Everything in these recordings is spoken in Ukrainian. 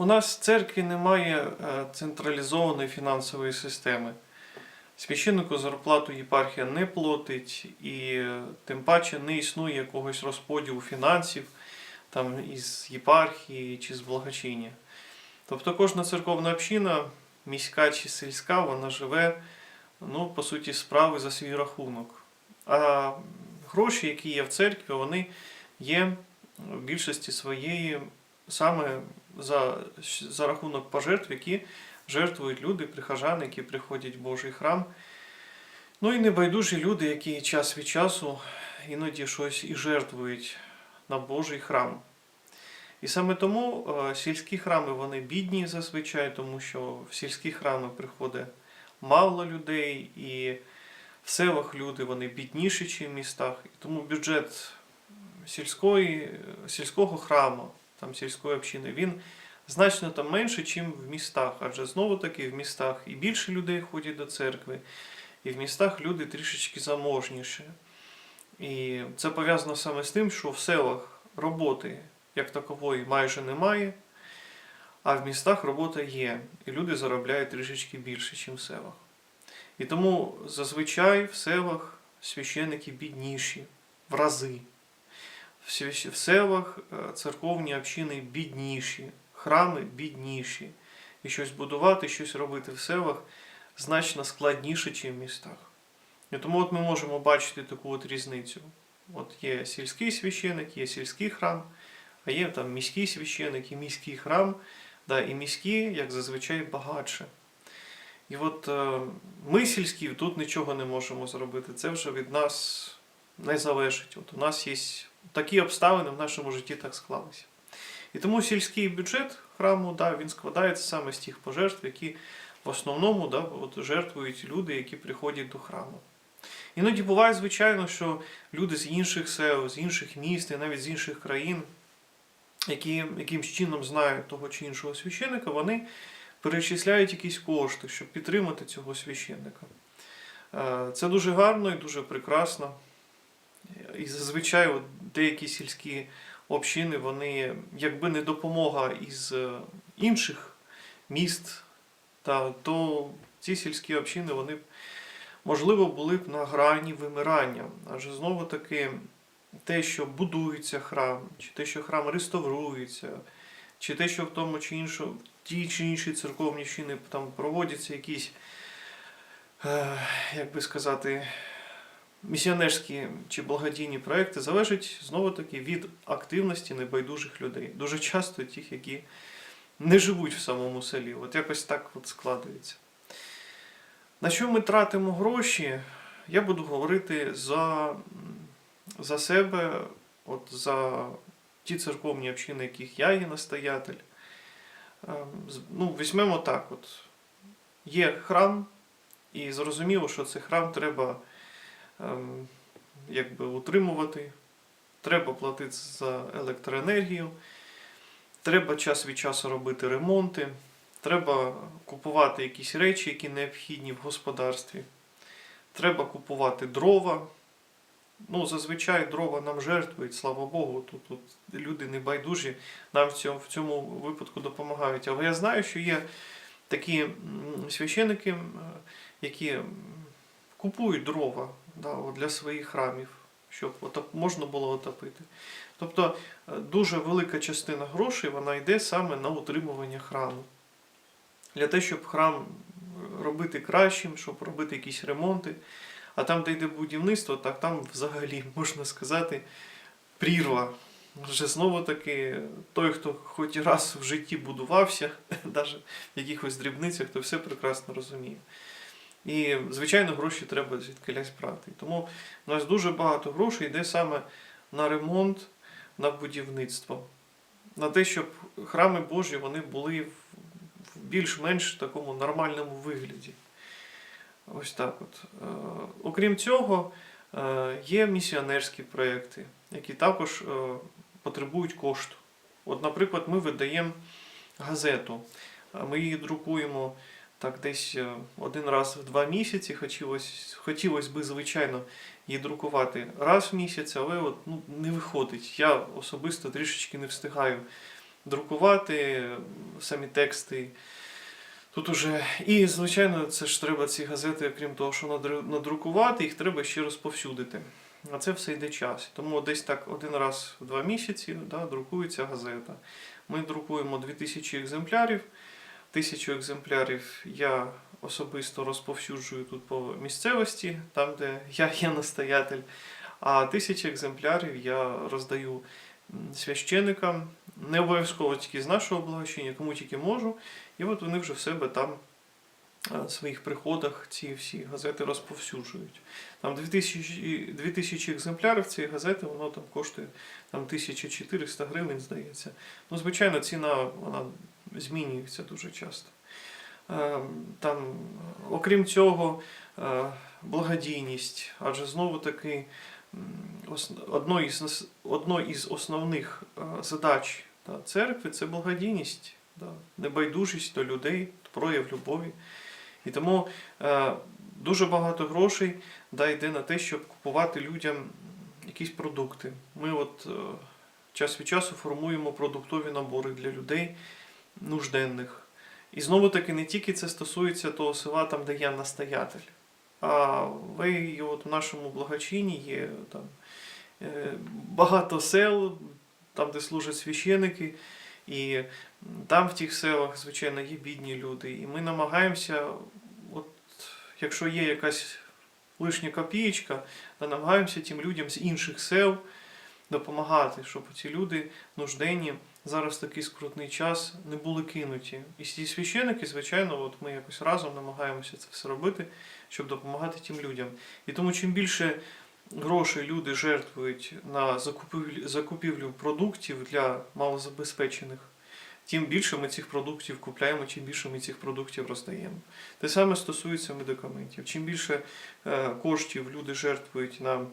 У нас в церкві немає е, централізованої фінансової системи. Священнику зарплату єпархія не платить, і е, тим паче не існує якогось розподілу фінансів там, із єпархії чи з благочиння. Тобто кожна церковна община, міська чи сільська, вона живе, ну, по суті, справи за свій рахунок. А гроші, які є в церкві, вони є в більшості своєї саме за, за рахунок пожертв, які жертвують люди, прихожани, які приходять в Божий храм. Ну і небайдужі люди, які час від часу іноді щось і жертвують на Божий храм. І саме тому е, сільські храми вони бідні зазвичай, тому що в сільські храми приходить мало людей, і в селах люди вони бідніші, ніж в містах. І тому бюджет сільської, сільського храму, там сільської общини, він значно там менше, ніж в містах. Адже знову таки в містах і більше людей ходять до церкви, і в містах люди трішечки заможніші. І це пов'язано саме з тим, що в селах роботи як такової майже немає, а в містах робота є, і люди заробляють трішечки більше, ніж в селах. І тому зазвичай в селах священники бідніші в рази. В селах е, церковні общини бідніші, храми бідніші. І щось будувати, щось робити в селах значно складніше, ніж в містах. І тому от ми можемо бачити таку от різницю. От є сільський священик, є сільський храм, а є там міський священик і міський храм, да, і міські, як зазвичай, багатше. І от е, ми сільські тут нічого не можемо зробити. Це вже від нас не залежить. От у нас є такі обставини в нашому житті так склалися. І тому сільський бюджет храму да, він складається саме з тих пожертв, які в основному да, от, жертвують люди, які приходять до храму. Іноді буває, звичайно, що люди з інших сел, з інших міст і навіть з інших країн, які якимсь чином знають того чи іншого священника, вони перечисляють якісь кошти, щоб підтримати цього священника. Е, Це дуже гарно і дуже прекрасно. І зазвичай от деякі сільські общини, вони, якби не допомога із е, інших міст, та, то ці сільські общини вони можливо були б на грані вимирання. Адже знову таки те, що будується храм, чи те, що храм реставрується, чи те, що в тому чи іншому, ті чи інші церковні общини там проводяться якісь, е, як би сказати, місіонерські чи благодійні проекти залежить знову таки від активності небайдужих людей. Дуже часто тих, які не живуть в самому селі. От якось так от складається. На що ми тратимо гроші? Я буду говорити за, за себе, от за ті церковні общини, яких я є настоятель. Ем, Ну, візьмемо так: от. є храм, і зрозуміло, що цей храм треба якби утримувати, треба платити за електроенергію, треба час від часу робити ремонти, треба купувати якісь речі, які необхідні в господарстві, треба купувати дрова. Ну, зазвичай дрова нам жертвують, слава Богу, тут, тут люди небайдужі нам в цьому, в цьому випадку допомагають. Але я знаю, що є такі священики, які купують дрова да, для своїх храмів, щоб можна було отопити. Тобто е, дуже велика частина грошей вона йде саме на утримування храму. Для того, щоб храм робити кращим, щоб робити якісь ремонти. А там, де йде будівництво, так там взагалі можна сказати прірва. Вже знову таки, той, хто хоч раз в житті будувався, навіть в якихось дрібницях, то все прекрасно розуміє. І, звичайно, гроші треба звідкилясь брати. Тому у нас дуже багато грошей йде саме на ремонт, на будівництво, на те, щоб храми Божі вони були в більш-менш такому нормальному вигляді. Ось так от. Е, Окрім цього, е, є місіонерські проєкти, які також е, потребують кошту. От, наприклад, ми видаємо газету, ми її друкуємо так десь е, один раз в два місяці. Хотілося, хотілося би, звичайно, її друкувати раз в місяць, але от, ну, не виходить. Я особисто трішечки не встигаю друкувати самі тексти. Тут уже. І, звичайно, це ж треба ці газети, крім того, що надрукувати, їх треба ще розповсюдити. А це все йде час. Тому десь так один раз в два місяці да, друкується газета. Ми друкуємо 2000 екземплярів. Тисячу екземплярів я особисто розповсюджую тут по місцевості, там, де я є настоятель. А тисячі екземплярів я роздаю священикам, не обов'язково тільки з нашого благочиння, кому тільки можу. І от вони вже в себе там своїх приходах ці всі газети розповсюджують. Там 2000, 2000 екземплярів цієї газети, воно там коштує там, 1400 гривень, здається. Ну, звичайно, ціна вона змінюється дуже часто. Е, Там, окрім цього, е, благодійність, адже знову таки одно із основних е, задач церкви це благодійність, небайдужість до людей, прояв любові. І тому е, дуже багато грошей да, йде на те, щоб купувати людям якісь продукти. Ми от е, час від часу формуємо продуктові набори для людей нужденних. І знову таки не тільки це стосується того села, там, де я настоятель, а ви от в нашому благочині є там е, багато сел, там, де служать священики, і там в тих селах, звичайно, є бідні люди. І ми намагаємося, якщо є якась лишня копієчка, то намагаємося тим людям з інших сел допомагати, щоб ці люди нужденні зараз такий скрутний час не були кинуті. І ці священики, звичайно, от ми якось разом намагаємося це все робити, щоб допомагати тим людям. І тому чим більше грошей люди жертвують на закупівлю продуктів для малозабезпечених, тим більше ми цих продуктів купляємо, чим більше ми цих продуктів роздаємо. Те саме стосується медикаментів. Чим більше е, коштів люди жертвують на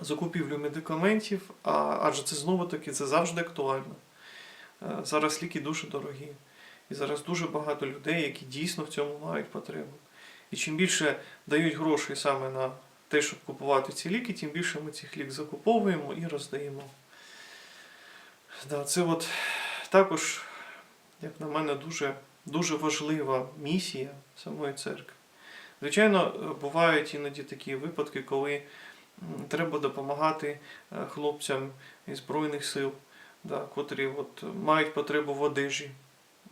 закупівлю медикаментів, а, адже це знову таки це завжди актуально. Е, Зараз ліки дуже дорогі. І зараз дуже багато людей, які дійсно в цьому мають потребу. І чим більше дають грошей саме на те, щоб купувати ці ліки, тим більше ми цих лік закуповуємо і роздаємо. Да, це от також, як на мене, дуже, дуже важлива місія самої церкви. Звичайно, бувають іноді такі випадки, коли треба допомагати е, хлопцям із Збройних сил, да, котрі от, мають потребу в одежі.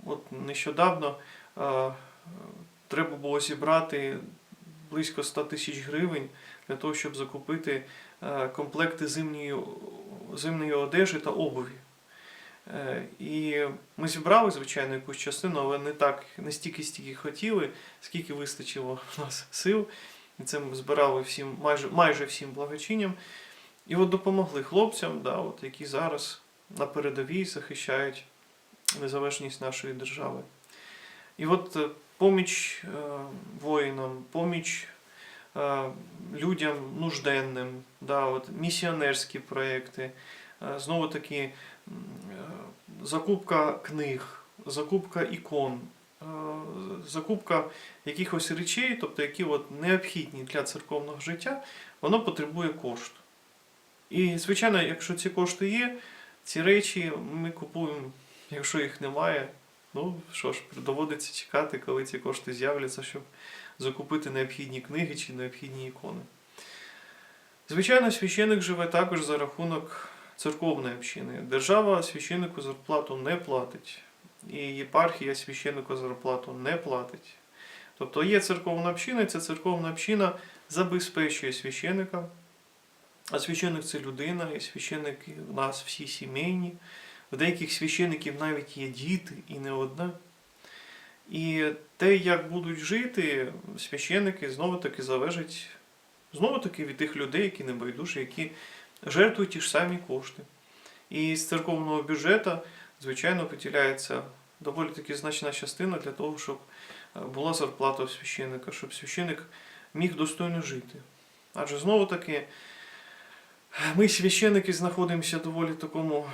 От нещодавно е, треба було зібрати близько 100 тисяч гривень для того, щоб закупити е, комплекти зимньої, зимньої одежі та обуві. Е, І ми зібрали, звичайно, якусь частину, але не так, не стільки стільки хотіли, скільки вистачило в нас сил. І це ми збирали всім, майже, майже всім благочиням. І от допомогли хлопцям, да, от, які зараз на передовій захищають незалежність нашої держави. І от е, поміч е, воїнам, поміч людям нужденним, да, от, місіонерські проекти, знову таки закупка книг, закупка ікон, е, закупка якихось речей, тобто які от необхідні для церковного життя, воно потребує кошту. І, звичайно, якщо ці кошти є, ці речі ми купуємо, якщо їх немає, ну що ж, доводиться чекати, коли ці кошти з'являться, щоб закупити необхідні книги чи необхідні ікони. Звичайно, священик живе також за рахунок церковної общини. Держава священнику зарплату не платить, і єпархія священнику зарплату не платить. Тобто є церковна община, і ця церковна община забезпечує священика. А священник це людина, і священники в нас всі сімейні. В деяких священиків навіть є діти і не одна. І те, як будуть жити священики, знову таки залежить знову таки від тих людей, які не байдужі, які жертвують ті ж самі кошти. І з церковного бюджету, звичайно, виділяється доволі таки значна частина для того, щоб е, була зарплата священника, щоб священник міг достойно жити. Адже знову таки, ми, священники, знаходимося доволі такому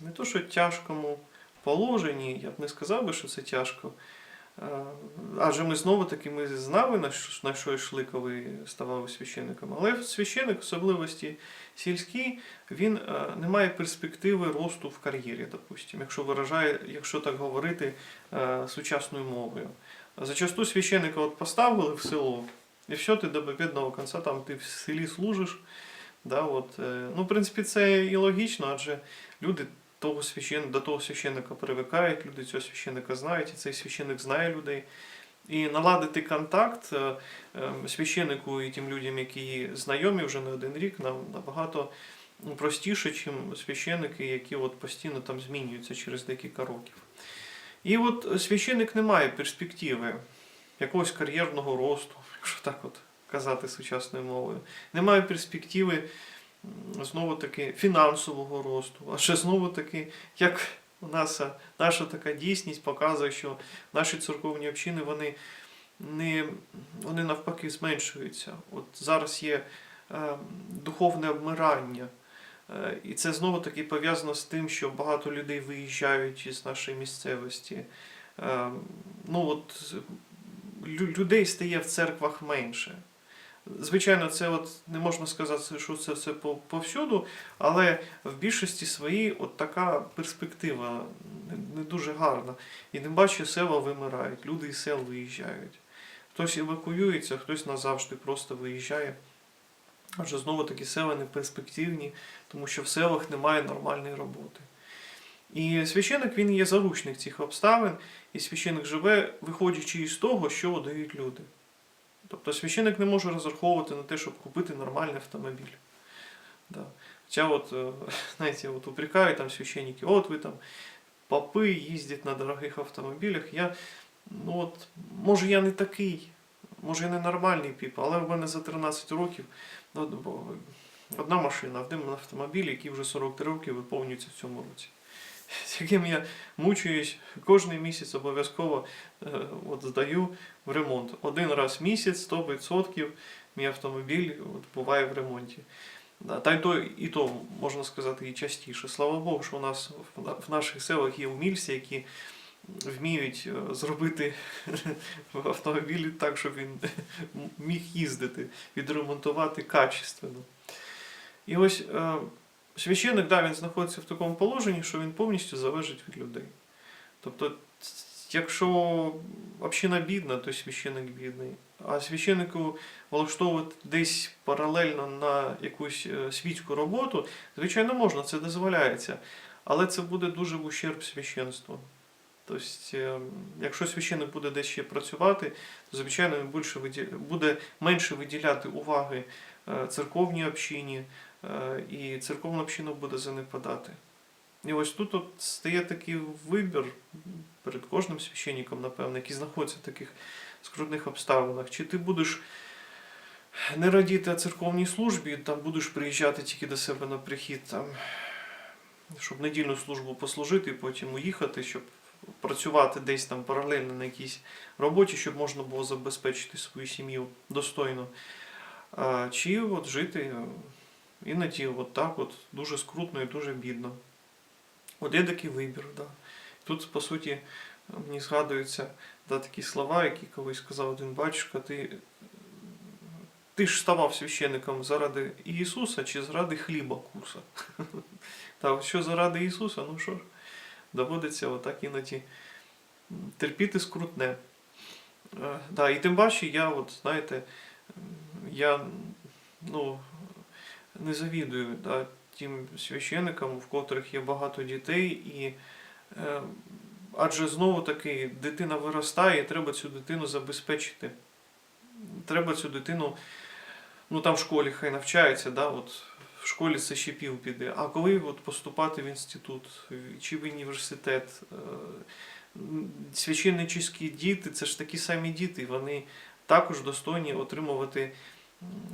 не то, що тяжкому положенні, я б не сказав би, що це тяжко, Адже ми знову таки ми знали, на що, йшли, коли ставали священниками. Але священник, особливості сільській, він е, не має перспективи росту в кар'єрі, допустимо, якщо виражає, якщо так говорити е, сучасною мовою. Зачасту священника от поставили в село, і все, ти до побідного кінця, там ти в селі служиш. Да, от, е, ну, в принципі, це і логічно, адже люди того священ... до того священника привикають, люди цього священника знають, і цей священник знає людей. І наладити контакт е, е, священнику і тим людям, які знайомі вже не один рік, нам набагато простіше, ніж священники, які от постійно там змінюються через декілька років. І от священник не має перспективи якогось кар'єрного росту, якщо так от казати сучасною мовою. Немає перспективи м, знову таки фінансового росту. А ще знову таки, як нас наша така дійсність показує, що наші церковні общини вони не вони навпаки зменшуються. От зараз є е, духовне обмирання. Е, І це знову таки пов'язано з тим, що багато людей виїжджають із нашої місцевості. Е, Ну от людей стає в церквах менше. Звичайно, це от не можна сказати, що це все по- повсюду, але в більшості своїй от така перспектива не, не дуже гарна. І тим бачу, села вимирають, люди із сел виїжджають. Хтось евакуюється, хтось назавжди просто виїжджає. Адже знову таки села не перспективні, тому що в селах немає нормальної роботи. І священик він є заручник цих обставин, і священик живе, виходячи із того, що дають люди. Тобто священик не може розраховувати на те, щоб купити нормальний автомобіль. Да. Хоча от, е, знаєте, от упрекають там священники, от ви там попи їздять на дорогих автомобілях. Я, ну от, може я не такий, може я не нормальний піп, але в мене за 13 років ну, одна машина, один автомобіль, який вже 43 роки виповнюється в цьому році. З яким я мучуюсь кожен місяць обов'язково е, от здаю в ремонт. Один раз в місяць, 100% мій автомобіль от, буває в ремонті. Та й то, і то, можна сказати, і частіше. Слава Богу, що у нас в наших селах є умільці, які вміють е, зробити в автомобілі так, щоб він міг їздити, відремонтувати качественно. І ось е, священник, да, він знаходиться в такому положенні, що він повністю залежить від людей. Тобто, якщо община бідна, то священник бідний. А священнику влаштовувати десь паралельно на якусь е, світську роботу, звичайно, можна, це дозволяється. Але це буде дуже в ущерб священству. Тобто, якщо священник буде десь ще працювати, то звичайно він більше буде менше виділяти уваги е, церковній общині, і церковна община буде занепадати. І ось тут от стає такий вибір перед кожним священником, напевно, який знаходиться в таких скрутних обставинах. Чи ти будеш не радіти церковній службі, там будеш приїжджати тільки до себе на прихід, там, щоб недільну службу послужити і потім уїхати, щоб працювати десь там паралельно на якійсь роботі, щоб можна було забезпечити свою сім'ю достойно. Чи от жити е, іноді от так от дуже скрутно і дуже бідно. От є такий вибір. Да. Тут, по суті, мені згадуються да, такі слова, які колись сказав один батюшка, ти, ти ж ставав священником заради Ісуса чи заради хліба куса. Та що заради Ісуса, ну що ж, доводиться отак іноді терпіти скрутне. Е, Да, і тим паче, я, от, знаєте, я ну, не завідую да, тим священникам, в котрих є багато дітей, і е, адже знову таки дитина виростає, і треба цю дитину забезпечити. Треба цю дитину, ну там в школі хай навчається, да, от, в школі це ще пів піде. А коли от, поступати в інститут чи в університет, е, священничі діти це ж такі самі діти, вони також достойні отримувати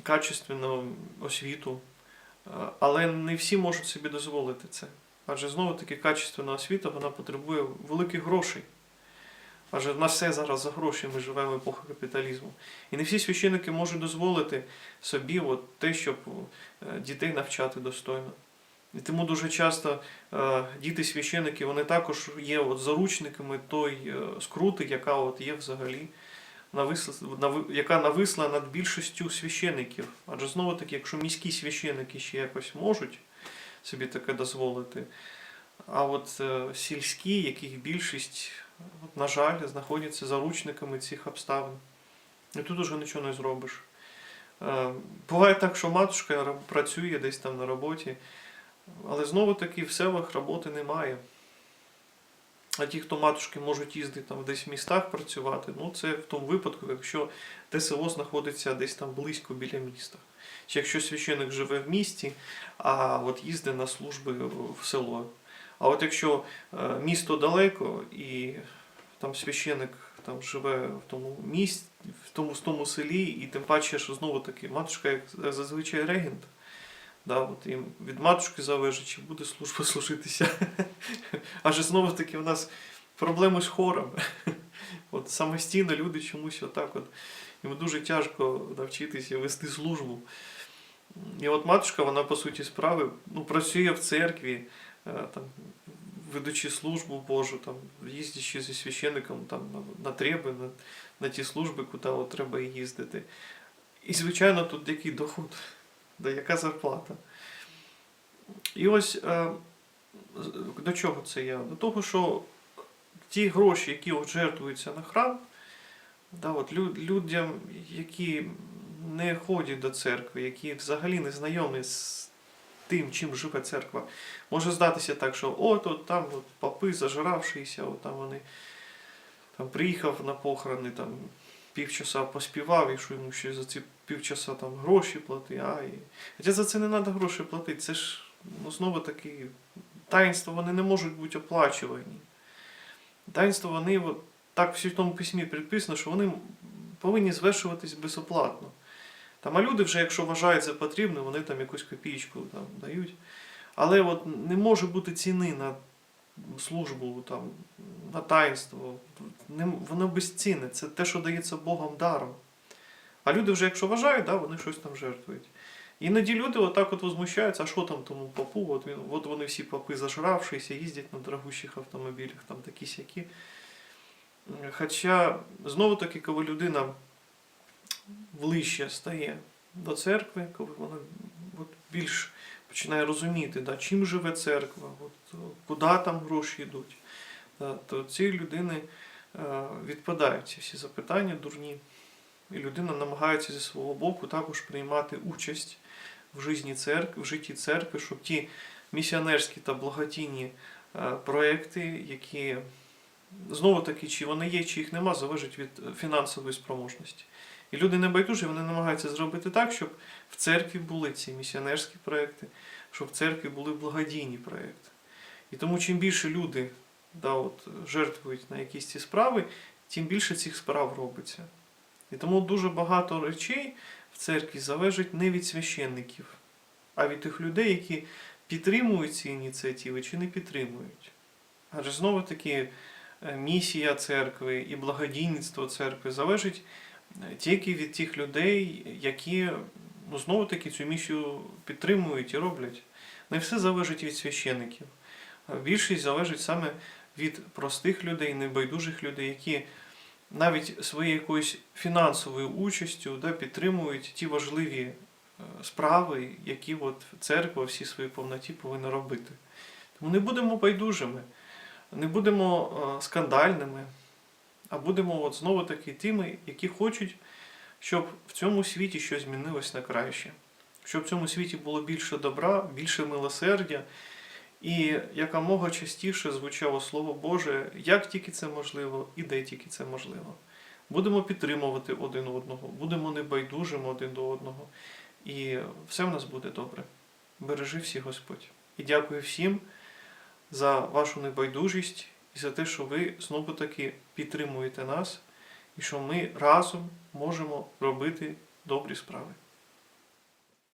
качественну освіту. Але не всі можуть собі дозволити це. Адже знову таки качественна освіта вона потребує великих грошей. Адже в нас все зараз за гроші, ми живемо в епоху капіталізму. І не всі священники можуть дозволити собі от те, щоб е, дітей навчати достойно. І тому дуже часто е, діти священики вони також є от заручниками той е, скрути, яка от є взагалі яка нависла над більшістю священиків. Адже знову таки, якщо міські священики ще якось можуть собі таке дозволити, а от е, сільські, яких більшість, на жаль, знаходяться заручниками цих обставин. І тут уже нічого не зробиш. Е, Буває так, що матушка працює десь там на роботі, але знову таки в селах роботи немає. А ті, хто матушки можуть їздити там десь в містах працювати, ну це в тому випадку, якщо те село знаходиться десь там близько біля міста. Чи якщо священик живе в місті, а от їздить на служби в село. А от якщо е, місто далеко і там священик там живе в тому місті, в тому, в тому селі, і тим паче, що знову таки матушка, як зазвичай регент. Да, от їм від матушки залежить, чи буде служба служитися. Адже знову таки в нас проблеми з хорами. От самостійно люди чомусь отак от. Їм дуже тяжко навчитися вести службу. І от матушка, вона по суті справи ну, працює в церкві, е, там, ведучи службу Божу, там, їздячи зі священником там, на, треби, на, на ті служби, куди треба їздити. І, звичайно, тут який доход, да, яка зарплата. І ось е, до чого це я? До того, що ті гроші, які от жертвуються на храм, да, от людям, які не ходять до церкви, які взагалі не знайомі з тим, чим живе церква, може здатися так, що от, от там от попи зажиравшися, от там вони там приїхав на похорони, там півчаса поспівав, і що йому ще за ці півчаса там гроші плати. А, і... Хоча за це не треба гроші платити. Це ж ну, знову таки таїнства вони не можуть бути оплачувані. Таїнства вони от, так в Святому письмі підписано, що вони повинні звершуватись безоплатно. Там, а люди вже, якщо вважають за потрібне, вони там якусь копійку там, дають. Але от не може бути ціни на службу, там, на таїнство. Воно безцінне. Це те, що дається Богом даром. А люди вже, якщо вважають, да, вони щось там жертвують. Іноді люди отак от возмущаються, а що там тому попу? От, він, от вони всі попи зажравшися, їздять на дорогущих автомобілях, там такі сякі. Хоча, знову таки, коли людина ближче стає до церкви, коли вона от, більш починає розуміти, да, чим живе церква, от, куди там гроші йдуть, да, то цієї людини е, відпадають ці всі запитання дурні. І людина намагається зі свого боку також приймати участь в житті церкви, в житті церкви, щоб ті місіонерські та благодійні е, проекти, які знову таки, чи вони є, чи їх нема, залежить від фінансової спроможності. І люди не байдужі, вони намагаються зробити так, щоб в церкві були ці місіонерські проекти, щоб в церкві були благодійні проекти. І тому чим більше люди да, от, жертвують на якісь ці справи, тим більше цих справ робиться. І тому дуже багато речей в церкві залежить не від священників, а від тих людей, які підтримують ці ініціативи чи не підтримують. Адже знову таки е, місія церкви і благодійництво церкви залежить е, тільки від тих людей, які ну, знову таки цю місію підтримують і роблять. Не все залежить від священників. Більшість залежить саме від простих людей, небайдужих людей, які навіть своєю якоюсь фінансовою участю да, підтримують ті важливі е, справи, які от церква всі свої повноті повинна робити. Тому не будемо байдужими, не будемо е, скандальними, а будемо от знову таки тими, які хочуть, щоб в цьому світі щось змінилось на краще, щоб в цьому світі було більше добра, більше милосердя. І якомога частіше звучало Слово Боже, як тільки це можливо і де тільки це можливо. Будемо підтримувати один одного, будемо небайдужими один до одного, і все в нас буде добре. Бережи всі Господь. І дякую всім за вашу небайдужість і за те, що ви знову таки підтримуєте нас, і що ми разом можемо робити добрі справи.